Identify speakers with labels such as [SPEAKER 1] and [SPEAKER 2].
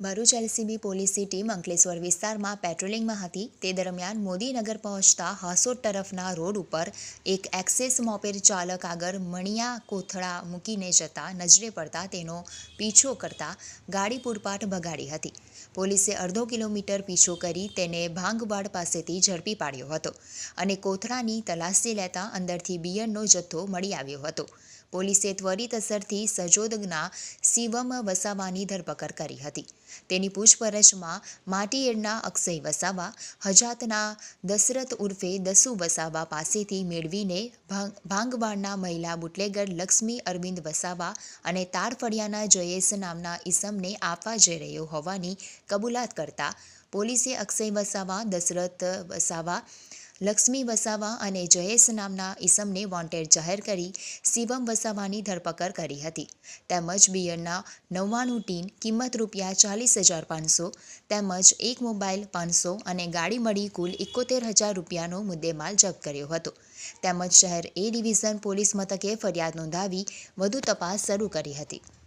[SPEAKER 1] Bharuch LCB પોલીસની team Ankleshwar વિસ્તારમાં પેટ્રોલિંગમાં હતી. તે દરમિયાન મોદીનગર પહોંચતા હાસોટ તરફના રોડ ઉપર એક એક્સેસ મોપેર ચાલક આગળ મણિયા કોથળા મૂકીને જતા નજરે પડતા તેનો પીછો કરતા ગાડી પૂરપાટ ભગાડી હતી. પોલીસે અડધો કિલોમીટર પીછો કરી તેને ભાંગવાડ પાસેથી ઝડપી પાડ્યો હતો અને કોથળાની તલાશી લેતા અંદરથી બિયરનો જથ્થો મળી આવ્યો હતો. પોલીસે ત્વરિત અસરથી સજોદના શિવમ વસાવાની ધરપકડ કરી હતી. તેની પૂછપરછમાં માટીએડના અક્ષય વસાવા, હજાતના દશરથ ઉર્ફે દસુ વસાવા પાસેથી મેળવીને ભાંગ, ભાંગવાડના મહિલા બુટલેગર લક્ષ્મી અરવિંદ વસાવા અને તારફળિયાના જયેશ નામના ઈસમને આપવા જઈ રહ્યો હોવાની કબૂલાત કરતા પોલીસે અક્ષય વસાવા, દશરથ વસાવા લક્ષ્મી વસાવા અને જયેશ નામના ઈસમને વોન્ટેડ જાહેર કરી શિવમ વસાવાની ધરપકડ કરી હતી. તેમજ બિયરના નવ્વાણું ટીન કિંમત રૂપિયા ચાલીસ હજાર પાંચસો, તેમજ એક મોબાઈલ પાંચસો અને ગાડી મળી કુલ એકોતેર હજાર રૂપિયાનો મુદ્દેમાલ જપ્ત કર્યો હતો. તેમજ શહેર એ ડિવિઝન પોલીસ મથકે ફરિયાદ નોંધાવી વધુ તપાસ શરૂ કરી હતી.